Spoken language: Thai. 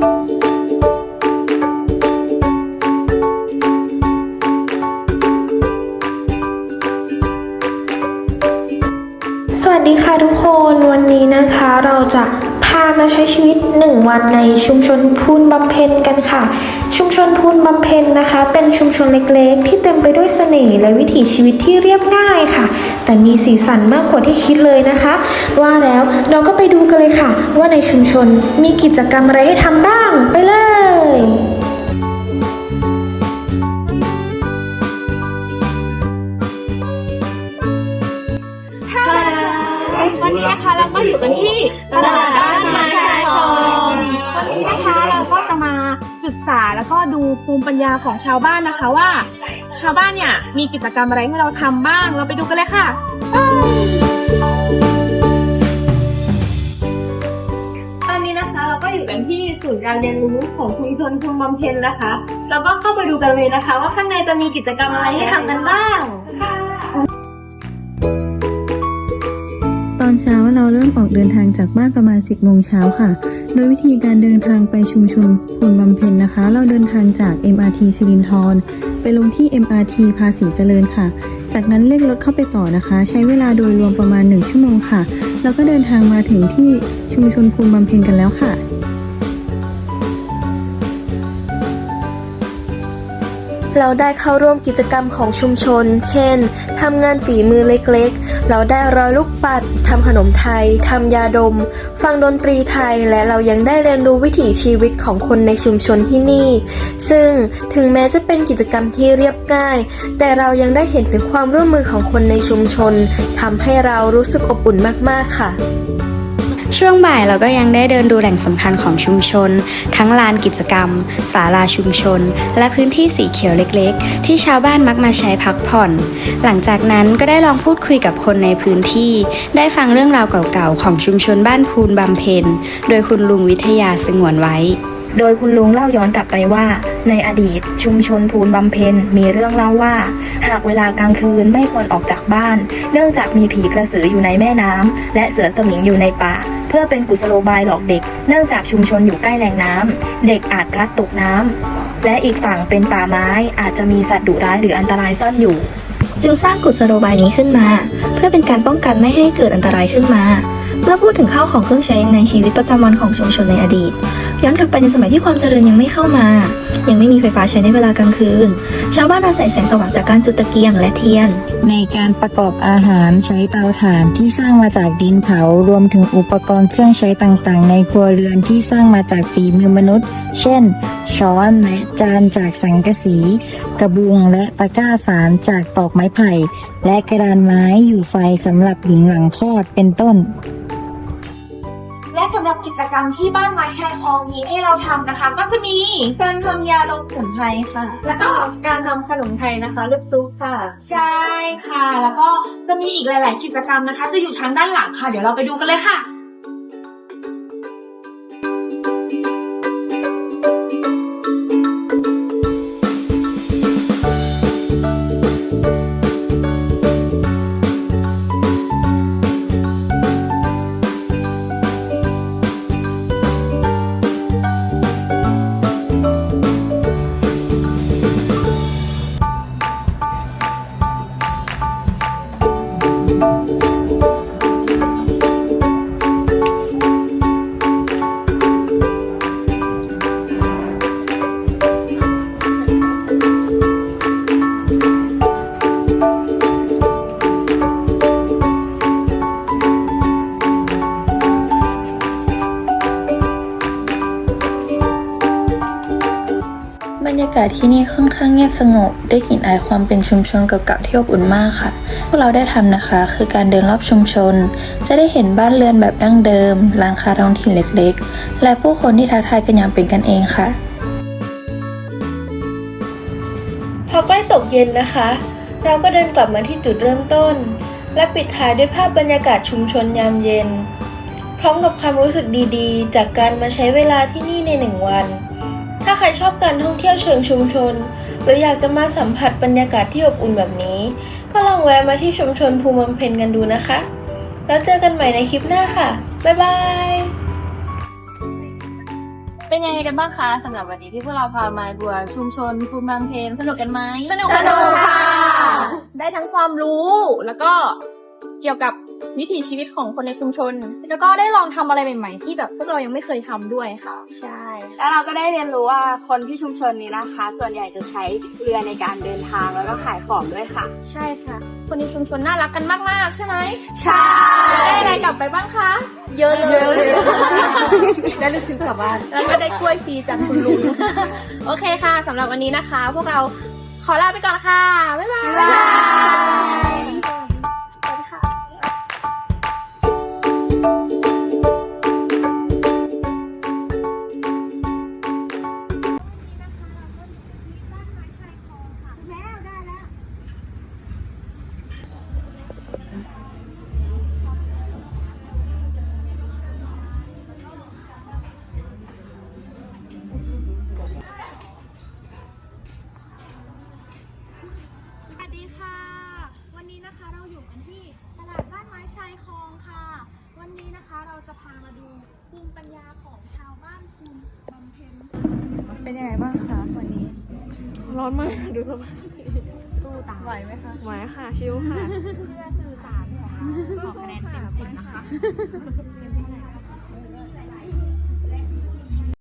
สวัสดีค่ะทุกคนวันนี้นะคะเราจะามาใช้ชีวิต 1 วันในชุมชนพูนบำเพ็ญกันค่ะ ชุมชนพูนบำเพ็ญนะคะ เป็นชุมชนเล็กๆ ที่เต็มไปด้วยเสน่ห์และวิถีชีวิตที่เรียบง่ายค่ะ แต่มีสีสันมากกว่าที่คิดเลยนะคะ ว่าแล้วเราก็ไปดูกันเลยค่ะ ว่าในชุมชนมีกิจกรรมอะไรให้ทำบ้างไปเลย เราก็จะมาศึกษาแล้วก็ดูภูมิปัญญาของชาวบ้านนะคะว่า ชาวบ้านเนี่ยมีกิจกรรมอะไรให้เราทำบ้าง เราไปดูกันเลยค่ะ ตอนนี้นะคะเราก็อยู่กันที่ศูนย์การเรียนรู้ของชุมชนชุมบำเพ็ญนะคะ เราก็เข้าไปดูกันเลยนะคะ ว่าข้างในจะมีกิจกรรมอะไรให้ทำกันบ้าง ตอนเช้าเราเริ่มออกเดินทางจากบ้านประมาณ 10โมงเช้าค่ะ โดยวิธีการเดินทางไปชุมชนพุนบำเพ็ญนะคะ เราเดินทางจาก MRT สิรินธรไปลงที่ MRT ภาษีเจริญค่ะ จากนั้นเรียกรถเข้าไปต่อนะคะ ใช้เวลาโดยรวมประมาณ 1 ชั่วโมงค่ะ แล้วก็เดินทางมาถึงที่ชุมชนพูนบำเพ็ญกันแล้วค่ะ เราได้เข้าร่วมกิจกรรมของชุมชน เช่น ทำงานฝีมือเล็กๆ เราได้ร้อยลูกปัด ทำขนมไทย ทำยาดม ฟังดนตรีไทย และเรายังได้เรียนรู้วิถีชีวิตของคนในชุมชนที่นี่ ซึ่งถึงแม้จะเป็นกิจกรรมที่เรียบง่าย แต่เรายังได้เห็นถึงความร่วมมือของคนในชุมชน ทำให้เรารู้สึกอบอุ่นมากๆค่ะ ช่วงบ่ายเราก็ยังได้เดินดูแหล่งสำคัญของชุมชน ทั้งลานกิจกรรม ศาลาชุมชน และพื้นที่สีเขียวเล็กๆ ที่ชาวบ้านมักมาใช้พักผ่อน หลังจากนั้นก็ได้ลองพูดคุยกับคนในพื้นที่ ได้ฟังเรื่องราวเก่าๆของชุมชนบ้านพูนบำเพ็ญโดยคุณลุงวิทยาสงวนไว้ โดยคุณลุงเล่าย้อนกลับไปว่า ในอดีตชุมชนพูนบำเพ็ญมีเรื่องเล่าว่า หากเวลากลางคืนไม่ควรออกจากบ้าน เนื่องจากมีผีกระสืออยู่ในแม่น้ำและเสือสมิงอยู่ในป่า เพื่อเป็นกุศโลบายหลอกเด็ก เนื่องจากชุมชนอยู่ใกล้แหล่งน้ำเด็กอาจพลัดตกน้ำและอีกฝั่งเป็นป่าไม้อาจจะมีสัตว์ดุร้ายหรืออันตรายซ่อนอยู่ จึงสร้างกุศโลบายนี้ขึ้นมา เพื่อเป็นการป้องกันไม่ให้เกิดอันตรายขึ้นมาเมื่อพูดถึงข้าวของเครื่องใช้ในชีวิตประจำวันของชุมชนในอดีต ย้อนกลับไปในสมัยที่ความเจริญยังไม่เข้ามา ยังไม่มีไฟฟ้าใช้ในเวลากลางคืน ชาวบ้านอาศัยแสงสว่างจากการจุดตะเกียงและเทียน ในการประกอบอาหารใช้เตาถ่านที่สร้างมาจากดินเผารวมถึงอุปกรณ์เครื่องใช้ต่างๆ ในครัวเรือนที่สร้างมาจากฝีมือมนุษย์ เช่น ช้อนและจานจากสังกะสี กระบุงและตะกร้าสารจากตอกไม้ไผ่ และกระดานไม้อยู่ไฟสำหรับหญิงหลังคลอดเป็นต้น และสำหรับกิจกรรมที่บ้านไม้ชายคลองนี้ให้เราทำนะคะ ก็จะมีการทำยาลงสมุนไพรค่ะ แล้วก็การทำขนมไทยนะคะลูกซุปค่ะ ใช่ค่ะ แล้วก็จะมีอีกหลาย ๆ กิจกรรมนะคะ จะอยู่ทางด้านหลังค่ะ เดี๋ยวเราไปดูกันเลยค่ะ รรยากาศที่นี่ค่อนข้างเงียบสงบ ได้กลิ่นอายความเป็นชุมชนเก่าๆที่อบอุ่นมากค่ะ พวกเราได้ทำนะคะ คือการเดินรอบชุมชน จะได้เห็นบ้านเรือนแบบดั้งเดิม ร้านค้าท้องถิ่นเล็กๆ และผู้คนที่ทักทายกันอย่างเป็นกันเองค่ะ พอใกล้ตกเย็นนะคะ เราก็เดินกลับมาที่จุดเริ่มต้น และปิดท้ายด้วยภาพบรรยากาศชุมชนยามเย็น พร้อมกับความรู้สึกดีๆ จากการมาใช้เวลาที่นี่ในหนึ่งวัน ถ้าใครชอบการท่องเที่ยวเชิงชุมชน หรืออยากจะมาสัมผัสบรรยากาศที่อบอุ่นแบบนี้ ก็ลองแวะมาที่ชุมชนภูมิบำเพ็ญกันดูนะคะ แล้วเจอกันใหม่ในคลิปหน้าค่ะ บ๊ายบายเป็นยังไงกันบ้างคะสำหรับวันนี้ที่พวกเราพามาทัวร์ชุมชนภูมิบางเพนสนุกกันไหมสนุกสนุกค่ะ ได้ทั้งความรู้แล้วก็เกี่ยวกับ วิถีชีวิตของคนในชุมชน แล้วก็ได้ลองทำอะไรใหม่ๆ ที่แบบพวกเรายังไม่เคยทำด้วยค่ะ ใช่ แล้วเราก็ได้เรียนรู้ว่าคนที่ชุมชนนี้นะคะ ส่วนใหญ่จะใช้เรือในการเดินทางแล้วก็ขายของด้วยค่ะ ใช่ค่ะ คนในชุมชนน่ารักกันมากๆ ใช่ไหมใช่ได้อะไรกลับไปบ้างคะเยอะเลย ได้ลูกชิ้นกลับบ้าน แล้วก็ได้กล้วยฟรีจากคุณลุง โอเคค่ะสำหรับวันนี้นะคะ พวกเราขอลาไปก่อนค่ะ บ๊ายบาย ส จะพามาดูภูมิปัญญาของชาวบ้านภูมิบำเพ็ญเป็นยังไงบ้างคะวันนี้ ร้อนมากดูสภาพสู้ตายไหวไหมคะไหวค่ะชิวค่ะ เพื่อสื่อสารของเราขอคะแนนเต็มสิบนะคะ